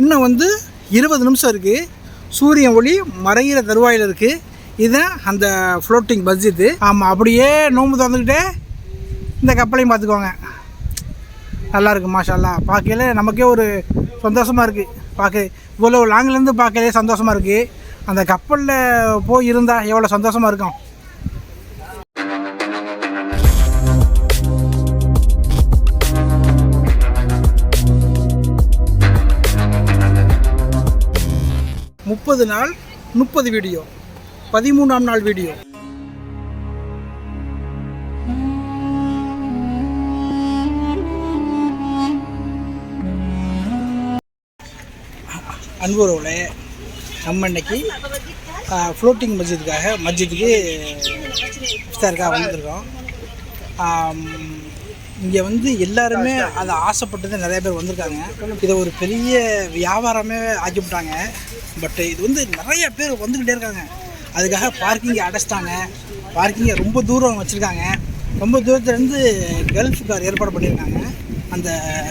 இன்னும் வந்து இருபது நிமிஷம் இருக்குது சூரியன் ஒளி மறைகிற தருவாயில் இருக்குது இதுதான் அந்த ஃப்ளோட்டிங் பஸ் இது ஆமாம் அப்படியே நோம்பு திறந்துக்கிட்டே இந்த கப்பலையும் பார்த்துக்கோங்க. நல்லா இருக்கு பார்க்கல நமக்கே ஒரு சந்தோஷமாக இருக்குது பார்க்க இவ்வளோ லாங்கிலேருந்து பார்க்கவே சந்தோஷமாக இருக்குது அந்த கப்பலில் போய் இருந்தால் எவ்வளோ சந்தோஷமாக இருக்கும். முப்பது நாள் முப்பது வீடியோ. பதிமூணாம் நாள் வீடியோ. அன்புறவுல நம்ம இன்னைக்கு ஃப்ளோட்டிங் மஸ்ஜிதுக்காக மஸ்ஜிதுக்கு இஃப்தாருக்காக வந்திருக்கோம். இங்கே வந்து எல்லாருமே அதை ஆசைப்பட்டது நிறைய பேர் வந்திருக்காங்க. இதை ஒரு பெரிய வியாபாரமே ஆக்கிவிட்டாங்க. பட் இது வந்து நிறைய பேர் வந்துக்கிட்டே இருக்காங்க. அதுக்காக பார்க்கிங்கை அடைச்சிட்டாங்க. பார்க்கிங்கை ரொம்ப தூரம் வச்சுருக்காங்க. ரொம்ப தூரத்துலேருந்து கல்ஃப் கார் ஏற்பாடு பண்ணியிருக்காங்க. அந்த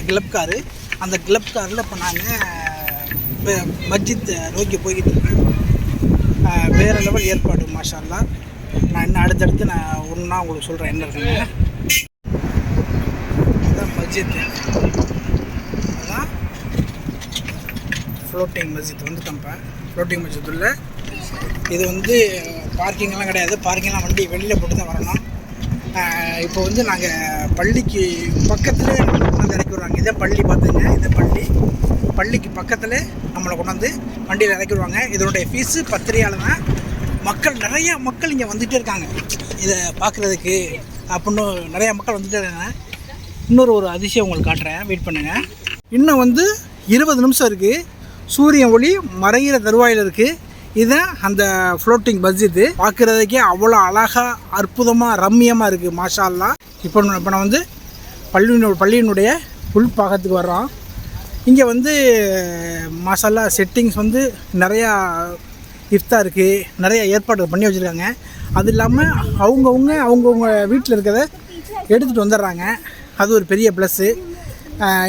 கிளப் காரு. அந்த கிளப் காரில் இப்போ நாங்கள் மஸ்ஜித் நோக்கி போய்கிட்டு இருக்கேன் வேறு வேற லெவல் ஏற்பாடு மாஷா நான் இன்னும் அடுத்தடுத்து நான் ஒன்றா உங்களுக்கு சொல்கிறேன் என்ன இருக்குங்க அதான். அதான் ஃப்ளோட்டிங் மஸ்ஜித் வந்துட்டோம்ப்பா ஃப்ளோட்டிங் மஸ்ஜித் உள்ள. இது வந்து பார்க்கிங்லாம் கிடையாது. பார்க்கிங்லாம் வண்டி வெளியில் போட்டு தான் வரணும். இப்போ வந்து நாங்கள் பள்ளிக்கு பக்கத்தில் கொண்டாந்து இறக்கி விடுவாங்க. இதே பள்ளி பார்த்துங்க. இதை பள்ளி. பள்ளிக்கு பக்கத்தில் நம்மளை கொண்டாந்து வண்டியில் இறக்கி விடுவாங்க. இதனுடைய ஃபீஸு பத்திரியால் தான். மக்கள் நிறையா மக்கள் இங்கே வந்துகிட்டே இருக்காங்க. இதை பார்க்குறதுக்கு அப்படின்னு நிறையா மக்கள் வந்துகிட்டே இருக்காங்க. இன்னொரு ஒரு அதிசயம் உங்களுக்கு காட்டுறேன். வெயிட் பண்ணுங்கள் இன்னும் வந்து இருபது நிமிஷம் இருக்குது சூரியன் ஒளி மறைகிற தருவாயில் இருக்குது இதுதான் அந்த ஃப்ளோட்டிங் பஸ் இது பார்க்குறதுக்கே அவ்வளோ அழகாக அற்புதமாக ரம்மியமாக இருக்குது மாஷால்லாம் இப்போ இப்போ நான் வந்து பள்ளியினோட பள்ளியினுடைய உள்பாகத்துக்கு வர்றோம். இங்கே வந்து மசாலா செட்டிங்ஸ் வந்து நிறையா இஃப்தா இருக்குது நிறைய ஏற்பாடு பண்ணி வச்சுருக்காங்க. அது இல்லாமல் அவங்கவுங்க அவங்கவுங்க வீட்டில் இருக்கிறத எடுத்துகிட்டு வந்துடுறாங்க. அது ஒரு பெரிய ப்ளஸ்ஸு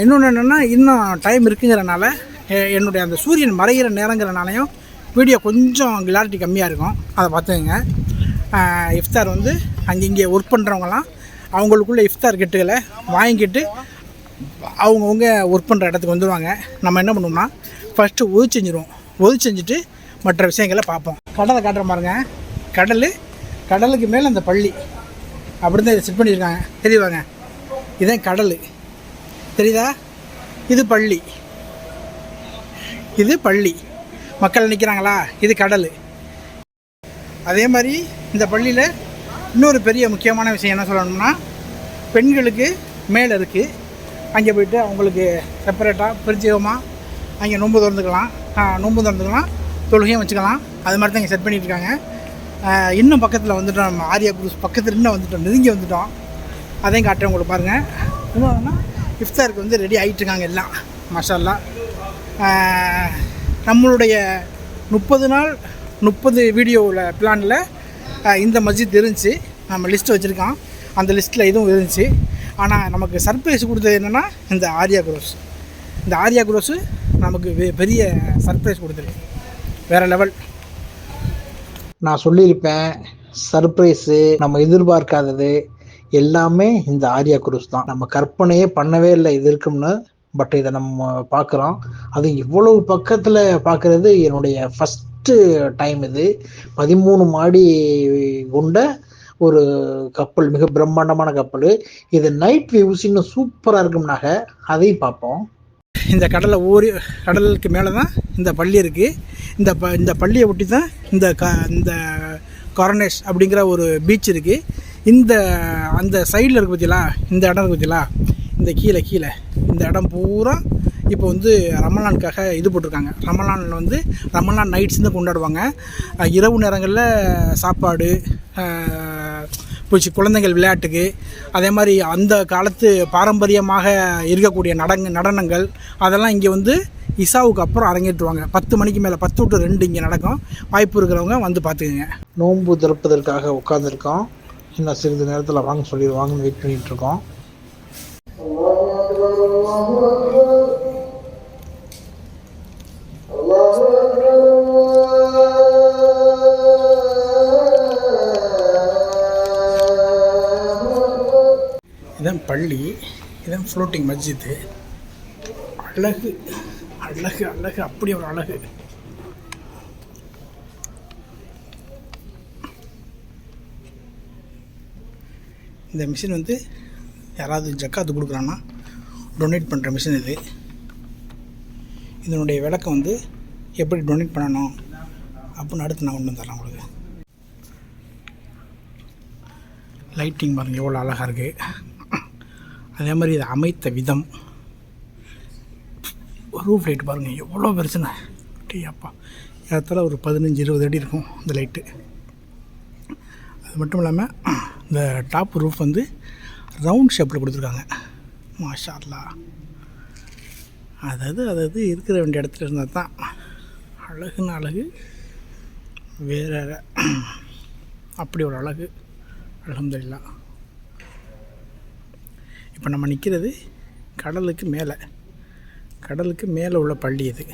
இன்னொன்று என்னென்னா இன்னும் டைம் இருக்குங்கிறனால என்னுடைய அந்த சூரியன் மறைகிற நேரங்கிறனாலையும் வீடியோ கொஞ்சம் கிளாரிட்டி கம்மியாக இருக்கும். அதை பார்த்துக்கங்க. இஃப்தார் வந்து அங்கே இங்கே ஒர்க் பண்ணுறவங்களாம் அவங்களுக்குள்ள இஃப்தார் கிட்டுகளை வாங்கிக்கிட்டு அவங்கவுங்க ஒர்க் பண்ணுற இடத்துக்கு வந்துடுவாங்க நம்ம என்ன பண்ணுவோம்னா ஃபஸ்ட்டு ஒது செஞ்சிருவோம். ஒது செஞ்சுட்டு மற்ற விஷயங்களை பார்ப்போம். கடலை காட்டுற பாருங்க. கடல் கடலுக்கு மேலே அந்த பள்ளி. அப்படி தான் இதை செட் பண்ணியிருக்காங்க. தெரியுவாங்க இதுதான் கடல். தெரியுதா? இது பள்ளி. இது பள்ளி. மக்கள் நிற்கிறாங்களா இது கடல். அதே மாதிரி இந்த பள்ளியில் இன்னொரு பெரிய முக்கியமான விஷயம் என்ன சொல்லணும்னா பெண்களுக்கு மேலே இருக்குது அங்கே போயிட்டு அவங்களுக்கு செப்பரேட்டாக பிரத்யேகமாக அங்கே நோன்பு திறந்துக்கலாம். நோன்பு திறந்துக்கலாம். தொழுகையும் வச்சுக்கலாம். அது மாதிரி தான் இங்கே செட் பண்ணிகிட்ருக்காங்க இருக்காங்க. இன்னும் பக்கத்தில் வந்துட்டோம் நம்ம. ஆரியா குரூஸ் பக்கத்தில் இன்னும் வந்துட்டோம். நெருங்கி வந்துட்டோம். அதையும் காட்டுறேன் உங்களுக்கு பாருங்கள் இன்னொன்னா இஃப்தாருக்கு வந்து ரெடி ஆகிட்டு இருக்காங்க எல்லாம் மசாலா நம்மளுடைய முப்பது நாள் முப்பது வீடியோவில் பிளானில் இந்த மஸ்ஜித் இருந்துச்சு. நம்ம லிஸ்ட் வச்சுருக்கோம் அந்த லிஸ்ட்டில் இதுவும் இருந்துச்சு. ஆனால் நமக்கு சர்ப்ரைஸ் கொடுத்தது என்னென்னா இந்த ஆர்யா குரோஸ் இந்த ஆர்யா குரோஸு நமக்கு வெ- பெரிய சர்ப்ரைஸ் கொடுத்துருக்கு. வேறு லெவல் நான் சொல்லியிருப்பேன் சர்ப்ரைஸு நம்ம எதிர்பார்க்காதது. எல்லாமே இந்த ஆர்யா குரூஸ் தான். நம்ம கற்பனையே பண்ணவே இல்லை இது இருக்கும்னு. பட் இதை நம்ம பார்க்குறோம். அது இவ்வளவு பக்கத்தில் பார்க்குறது என்னுடைய ஃபஸ்ட்டு டைம் இது. பதிமூணு மாடி கொண்ட ஒரு கப்பல் மிக பிரம்மாண்டமான கப்பல். இது நைட் வியூஸ் இன்னும் சூப்பராக இருக்கும்னாக அதையும் பார்ப்போம். இந்த கடலை ஊறி கடலுக்கு மேலே தான் இந்த பள்ளி இருக்குது இந்த ப இந்த பள்ளியை ஒட்டி தான் இந்த க இந்த கொரனேஷ் அப்படிங்கிற ஒரு பீச் இருக்குது இந்த அந்த சைடில் இருக்க பார்த்தீங்களா இந்த இடம் இருக்கு பார்த்தீங்களா இந்த கீழே கீழே. இந்த இடம் பூரா இப்போ வந்து ரமலானுக்காக இது போட்டிருக்காங்க. ரமலானில் வந்து ரமலான் நைட்ஸ் தான் கொண்டாடுவாங்க. இரவு நேரங்களில் சாப்பாடு போச்சு குழந்தைகள் விளையாட்டுக்கு அதே மாதிரி அந்த காலத்து பாரம்பரியமாக இருக்கக்கூடிய நடங்க நடனங்கள் அதெல்லாம் இங்கே வந்து இசாவுக்கு அப்புறம் அரங்கேற்றுவாங்க. பத்து மணிக்கு மேலே பத்து டு ரெண்டு இங்கே நடக்கும். வாய்ப்பு இருக்கிறவங்க வந்து பார்த்துக்குங்க நோன்பு திறப்பதற்காக உட்காந்துருக்கோம் இன்னும் சிறிது நேரத்தில் வாங்க சொல்லிடுவாங்கன்னு வெயிட் பண்ணிகிட்டு இருக்கோம் இதான் பள்ளி இதான் ஃப்ளோட்டிங் மஸ்ஜித்து அழகு அழகு அழகு அப்படி ஒரு அழகு. இந்த மிஷின் வந்து யாராவது ஜக்காத்து கொடுக்குறான்னா டொனேட் பண்ணுற மிஷின் இது. இதனுடைய விளக்கம் வந்து எப்படி டொனேட் பண்ணணும் அப்படின்னு அடுத்து நான் கொண்டு தரேன் உங்களுக்கு. லைட்டிங் பாருங்கள் எவ்வளோ அழகாக இருக்குது அதே மாதிரி இதை அமைத்த விதம். ரூஃப் லைட் பாருங்கள் எவ்வளோ பிரச்சனை டீ அப்பா ஏறத்தாழ ஒரு பதினஞ்சு இருபது அடி இருக்கும் இந்த லைட்டு அது மட்டும் இல்லாமல் இந்த டாப் ரூஃப் வந்து ரவுண்ட் ஷேப்பில் கொடுத்துருக்காங்க. மாஷா அல்லாஹ் அதாவது அதாவது இருக்கிற வேண்டிய இடத்துல இருந்தால் தான் அழகுன்னு அழகு வேற அப்படி ஒரு அழகு அலமதுல்லா இப்போ நம்ம நிற்கிறது கடலுக்கு மேலே. கடலுக்கு மேலே உள்ள பள்ளி இது.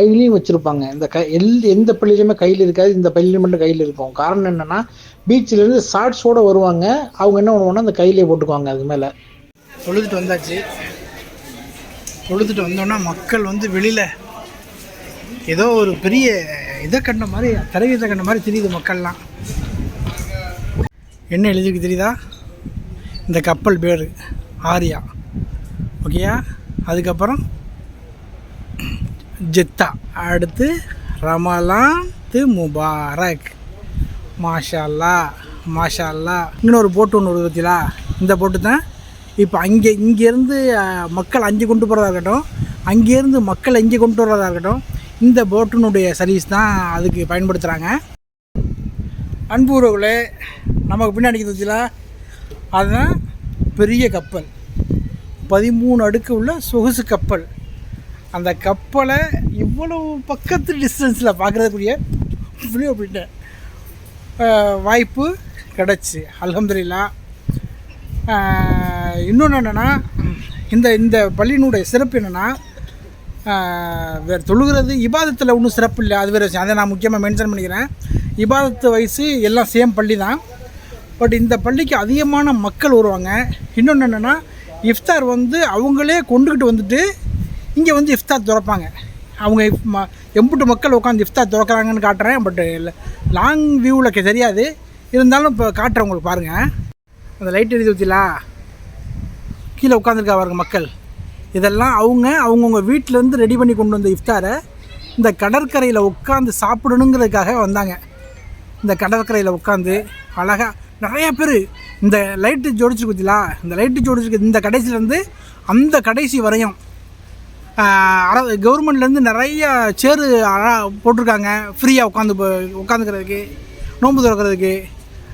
கையிலையும் வச்சிருப்பாங்க. இந்த கை எல் எந்த பள்ளியிலுமே கையில் இருக்காது. இந்த பள்ளியில் மட்டும் கையில் இருக்கும். காரணம் என்னன்னா பீச்சிலேருந்து இருந்து ஷார்ட்ஸோட வருவாங்க. அவங்க என்ன பண்ணுவாங்கன்னா அந்த கையிலே போட்டுக்குவாங்க அது மேலே. தொழுதுட்டு வந்தாச்சு. தொழுதுட்டு வந்தோன்னா மக்கள் வந்து வெளியில் ஏதோ ஒரு பெரிய இதை கண்ட மாதிரி தலைவீதை கண்ட மாதிரி தெரியுது மக்கள்லாம். என்ன எழுதிருக்கு தெரியுதா? இந்த கப்பல் பேர் ஆரியா. ஓகேயா? அதுக்கப்புறம் ஜெத்தா. அடுத்து ரமலான் து முபாரக். மாஷால்லா மாஷால்லா. இன்னொரு போட்டு ஒன்று ஒரு பார்த்தீங்களா இந்த போட்டு தான் இப்போ அங்கே இங்கேருந்து மக்கள் அங்கே கொண்டு போகிறதா இருக்கட்டும். அங்கேருந்து மக்கள் இங்கே கொண்டு வர்றதா இருக்கட்டும். இந்த போட்டினுடைய சர்வீஸ் தான் அதுக்கு பயன்படுத்துகிறாங்க அன்பு உறவுகளே நமக்கு பின்னாடி இருக்குது அதுதான் பெரிய கப்பல். பதிமூணு அடுக்கு உள்ள சொகுசு கப்பல். அந்த கப்பலை இவ்வளவு பக்கத்து டிஸ்டன்ஸில் பார்க்குறதுக்குரிய இவ்வளோ அப்படின்ட்டு வாய்ப்பு கிடச்சி. அலமதுல்லா இன்னொன்று என்னென்னா இந்த இந்த பள்ளியினுடைய சிறப்பு என்னென்னா வேறு தொழுகிறது இபாதத்தில் ஒன்றும் சிறப்பு இல்லை. அது வேறு விஷயம். அதை நான் முக்கியமாக மென்ஷன் பண்ணிக்கிறேன். இபாதத்து வயசு எல்லாம் சேம் பள்ளி தான். பட் இந்த பள்ளிக்கு அதிகமான மக்கள் வருவாங்க. இன்னொன்று என்னென்னா இஃப்தார் வந்து அவங்களே கொண்டுக்கிட்டு வந்துட்டு இங்கே வந்து இஃப்தார் திறப்பாங்க. அவங்க இப் ம எம்புட்டு மக்கள் உட்காந்து இஃப்தார் திறக்கிறாங்கன்னு காட்டுறேன் பட் லாங் வியூவில் தெரியாது. இருந்தாலும் இப்போ காட்டுறேன் உங்களுக்கு பாருங்கள் அந்த லைட் எழுதி ஊற்றிலா கீழே உட்காந்துருக்கா பாருங்க மக்கள். இதெல்லாம் அவங்க அவங்கவுங்க வீட்டிலேருந்து ரெடி பண்ணி கொண்டு வந்த இஃப்தாரை இந்த கடற்கரையில் உட்காந்து சாப்பிடணுங்கிறதுக்காக வந்தாங்க. இந்த கடற்கரையில் உட்காந்து அழகாக நிறையா பேர் இந்த லைட்டு ஜோடிச்சு குத்திலா இந்த லைட்டு ஜோடிச்சு இந்த கடைசியிலேருந்து அந்த கடைசி வரையும். ஆஹ், கவர்மெண்ட்லேருந்து நிறைய சேரு போட்டிருக்காங்க. ஃப்ரீயாக உட்காந்து உட்காந்துக்கிறதுக்கு நோன்பு திறக்கிறதுக்கு.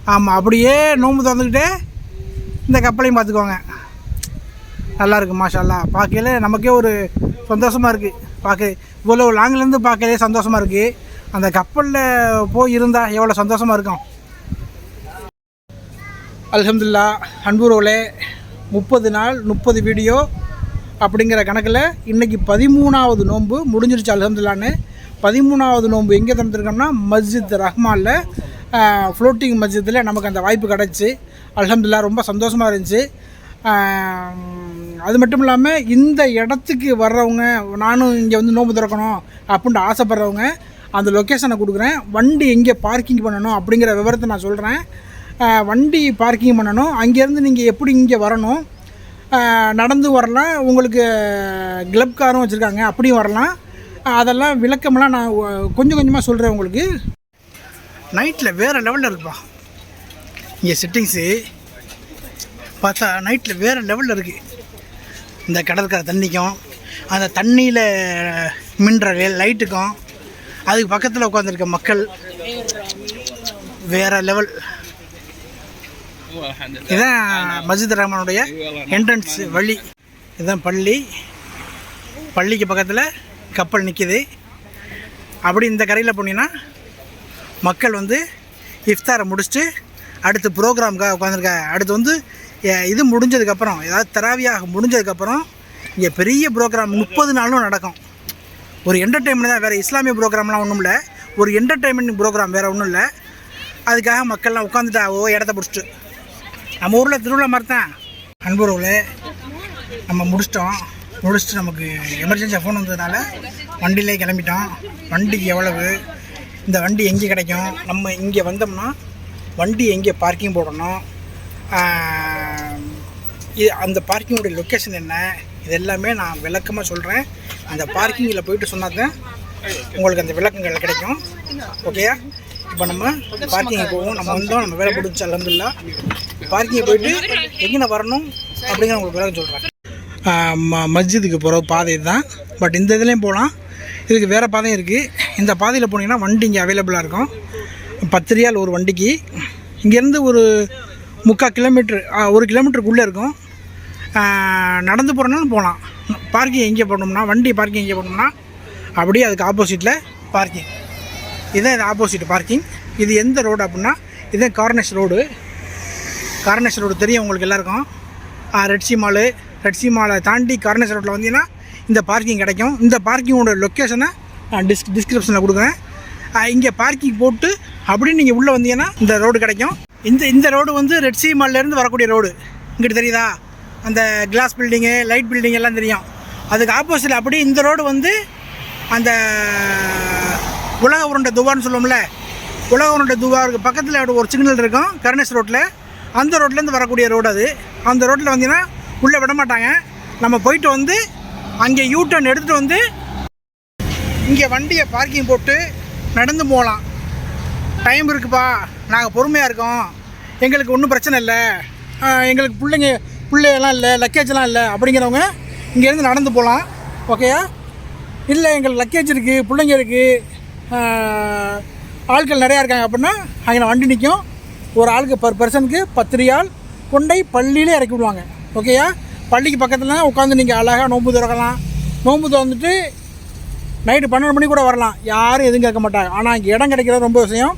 ஆமாம் அப்படியே நோன்பு திறந்துக்கிட்டே இந்த கப்பலையும் பார்த்துக்கோங்க நல்லா இருக்குது மாஷால்லா பார்க்கையில நமக்கே ஒரு சந்தோஷமாக இருக்குது பார்க்க இவ்வளோ லாங்கிலேருந்து பார்க்கலே சந்தோஷமாக இருக்குது அந்த கப்பலில் போய் இருந்தால் எவ்வளோ சந்தோஷமாக இருக்கும். அல்ஹம்துலில்லா அன்புறவுகளே முப்பது நாள் முப்பது வீடியோ அப்படிங்கிற கணக்கில் இன்றைக்கி பதிமூணாவது நோன்பு முடிஞ்சிருச்சு அலமதுல்லான்னு பதிமூணாவது நோன்பு எங்கே திறந்துருக்கோம்னா மஸ்ஜித் ரஹ்மானில் ஃப்ளோட்டிங் மஸ்ஜித்தில் நமக்கு அந்த வாய்ப்பு கிடச்சி. அலமதுல்லா ரொம்ப சந்தோஷமாக இருந்துச்சு. அது மட்டும் இல்லாமல் இந்த இடத்துக்கு வர்றவங்க நானும் இங்கே வந்து நோன்பு திறக்கணும் அப்படின்ட்டு ஆசைப்பட்றவங்க அந்த லொக்கேஷனை கொடுக்குறேன். வண்டி எங்கே பார்க்கிங் பண்ணணும் அப்படிங்கிற விவரத்தை நான் சொல்கிறேன் வண்டி பார்க்கிங் பண்ணணும். அங்கேருந்து நீங்கள் எப்படி இங்கே வரணும்? நடந்து வரலாம். உங்களுக்கு கிளப் காரும் வச்சுருக்காங்க அப்படியும் வரலாம். அதெல்லாம் விளக்கமெல்லாம் நான் கொஞ்சம் கொஞ்சமாக சொல்கிறேன் உங்களுக்கு. நைட்டில் வேறு லெவலில் இருக்குப்பா. இங்கே செட்டிங்ஸு பார்த்தா நைட்டில் வேறு லெவலில் இருக்குது இந்த கடற்கரை தண்ணிக்கும் அந்த தண்ணியில் மின்ற லைட்டுக்கும் அதுக்கு பக்கத்தில் உட்காந்துருக்க மக்கள் வேறு லெவல் இதுதான் மஸ்ஜித் ரஹ்மானுடைய என்ட்ரன்ஸ் வழி. இதுதான் பள்ளி. பள்ளிக்கு பக்கத்தில் கப்பல் நிற்கிது அப்படி இந்த கரையில் போனீங்கன்னா மக்கள் வந்து இஃப்தாரை முடிச்சுட்டு அடுத்து ப்ரோக்ராமுக்காக உட்காந்துருக்கா அடுத்து வந்து இது முடிஞ்சதுக்கப்புறம் ஏதாவது தராவியாக முடிஞ்சதுக்கப்புறம் இங்கே பெரிய ப்ரோக்ராம் முப்பது நாளும் நடக்கும். ஒரு என்டர்டெயின்மெண்ட் தான் வேறு இஸ்லாமிய ப்ரோக்ராம்லாம் ஒன்றும் இல்லை ஒரு என்டர்டெயின்மெண்ட் ப்ரோக்ராம் வேறு ஒன்றும் இல்லை அதுக்காக மக்கள்லாம் உட்காந்துட்டா ஓ இடத்த பிடிச்சிட்டு. நம்ம ஊரில் திருவிழா மாதிரி தான் நம்ம முடிச்சிட்டோம். முடிச்சுட்டு நமக்கு எமர்ஜென்சியாக ஃபோன் வந்ததுனால வண்டியிலே கிளம்பிட்டோம். வண்டிக்கு எவ்வளவு? இந்த வண்டி எங்கே கிடைக்கும்? நம்ம இங்கே வந்தோம்னா வண்டி எங்கே பார்க்கிங் போடணும்? இது அந்த பார்க்கிங்குடைய லொக்கேஷன் என்ன? இது எல்லாமே நான் விளக்கமாக சொல்கிறேன் அந்த பார்க்கிங்கில் போயிட்டு சொன்னால் தான் உங்களுக்கு அந்த விளக்கங்கள் கிடைக்கும். ஓகேயா இப்போ நம்ம பார்க்கிங் போவோம். நம்ம வந்தோம். நம்ம வேலை முடிச்சு அலமதுல்லா பார்க்கிங் போயிட்டு எங்கே வரணும் அப்படிங்கிற உங்களுக்கு விளக்கம் சொல்கிறேன் மஸ்ஜிதுக்கு போகிற பாதை தான் பட் இந்த இதுலேயும் போகலாம் இதுக்கு வேறு பாதையும் இருக்குது இந்த பாதையில் போனீங்கன்னா வண்டி இங்கே அவைலபிளாக இருக்கும். பத்து ரியால் ஒரு வண்டிக்கு. இங்கேருந்து ஒரு முக்கால் கிலோமீட்ரு ஒரு கிலோமீட்டருக்குள்ளே இருக்கும். நடந்து போகிறனாலும் போகலாம் பார்க்கிங் எங்கே போடணும்னா வண்டி பார்க்கிங் எங்கே போடணும்னா அப்படியே அதுக்கு ஆப்போசிட்டில் பார்க்கிங் இதுதான் இது ஆப்போசிட் பார்க்கிங் இது எந்த ரோடு அப்படின்னா இதுதான் கார்னஸ் ரோடு கார்னஸ் ரோடு தெரியும் உங்களுக்கு எல்லாருக்கும். ரெட்சி மாலு ரெட்சி மாலை தாண்டி கார்னஸ் ரோட்டில் வந்தீங்கன்னா இந்த பார்க்கிங் கிடைக்கும். இந்த பார்க்கிங்கோட லொக்கேஷனை நான் டிஸ்க் டிஸ்கிரிப்ஷனில் கொடுக்குறேன். இங்கே பார்க்கிங் போட்டு அப்படியே நீங்கள் உள்ளே வந்தீங்கன்னா இந்த ரோடு கிடைக்கும். இந்த இந்த ரோடு வந்து ரெட்சி மால்லேருந்து வரக்கூடிய ரோடு இங்கிட்டு தெரியுதா? அந்த கிளாஸ் பில்டிங்கு லைட் பில்டிங் எல்லாம் தெரியும். அதுக்கு ஆப்போசிட்டில் அப்படியே இந்த ரோடு வந்து அந்த உலக உருண்டை துவான்னு சொல்லுவோம்ல. உலக உருண்டை துவாருக்கு பக்கத்தில் ஒரு சிக்னல் இருக்கும் கருணேஷ் ரோட்டில். அந்த ரோட்லேருந்து வரக்கூடிய ரோடு அது. அந்த ரோட்டில் வந்தீங்கன்னா உள்ளே விட மாட்டாங்க. நம்ம போயிட்டு வந்து அங்கே யூ டர்ன் எடுத்துகிட்டு வந்து இங்கே வண்டியை பார்க்கிங் போட்டு நடந்து போகலாம். டைம் இருக்குப்பா. நாங்கள் பொறுமையாக இருக்கோம். எங்களுக்கு ஒன்றும் பிரச்சனை இல்லை. எங்களுக்கு பிள்ளைங்க பிள்ளையெல்லாம் இல்லை லக்கேஜ்லாம் இல்லை அப்படிங்கிறவங்க இங்கேருந்து நடந்து போகலாம். ஓகேயா இல்லை எங்களுக்கு லக்கேஜ் இருக்குது பிள்ளைங்க இருக்குது ஆட்கள் நிறையா இருக்காங்க அப்படின்னா அங்கே வண்டி நிற்கும் ஒரு ஆளுக்கு பர் பர்சனுக்கு பத்து ரியால் கொண்டை பள்ளியிலே இறக்கி விடுவாங்க. ஓகேயா பள்ளிக்கு பக்கத்தில் உட்காந்து நீங்கள் அழகாக நோன்பு திறக்கலாம் நோன்பு திறந்துட்டு நைட்டு பன்னெண்டு மணி கூட வரலாம். யாரும் எதுவும் கேட்க மாட்டாங்க. ஆனால் இங்கே இடம் கிடைக்கிறது ரொம்ப விஷயம்.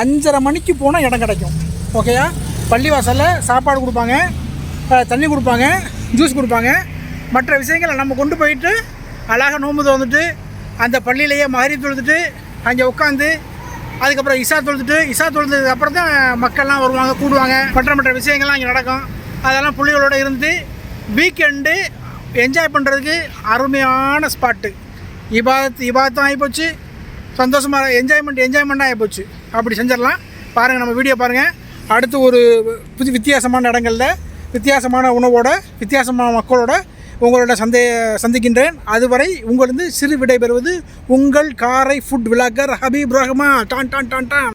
அஞ்சரை மணிக்கு போனால் இடம் கிடைக்கும். ஓகேயா பள்ளிவாசலில் சாப்பாடு கொடுப்பாங்க. தண்ணி கொடுப்பாங்க. ஜூஸ் கொடுப்பாங்க. மற்ற விஷயங்களை நம்ம கொண்டு போயிட்டு அழகாக நோம்பு திறந்துட்டு அந்த பள்ளியிலேயே மகரி தொழுதுட்டு அங்கே உட்காந்து அதுக்கப்புறம் இசா தொழுதுட்டு இசா தொழுதுக்கு அப்புறம் தான் மக்கள்லாம் வருவாங்க கூடுவாங்க. மற்ற மற்ற விஷயங்கள்லாம் இங்கே நடக்கும். அதெல்லாம் பிள்ளைகளோட இருந்து வீக்கெண்டு என்ஜாய் பண்ணுறதுக்கு அருமையான ஸ்பாட்டு இபாத் இபாத்தும் ஆகிப்போச்சு சந்தோஷமாக என்ஜாய்மெண்ட் என்ஜாய்மெண்ட்டாக ஆகிப்போச்சு அப்படி செஞ்சிடலாம். பாருங்கள் நம்ம வீடியோ பாருங்கள் அடுத்து ஒரு புது வித்தியாசமான இடங்களில் வித்தியாசமான உணவோட வித்தியாசமான மக்களோட உங்களோட சந்தே சந்திக்கின்றேன். அதுவரை உங்களிருந்து சிறு விடை பெறுவது உங்கள் காரை ஃபுட் விளாக்கர் ஹபீப் ரஹ்மா டான் டான் டான் டான்.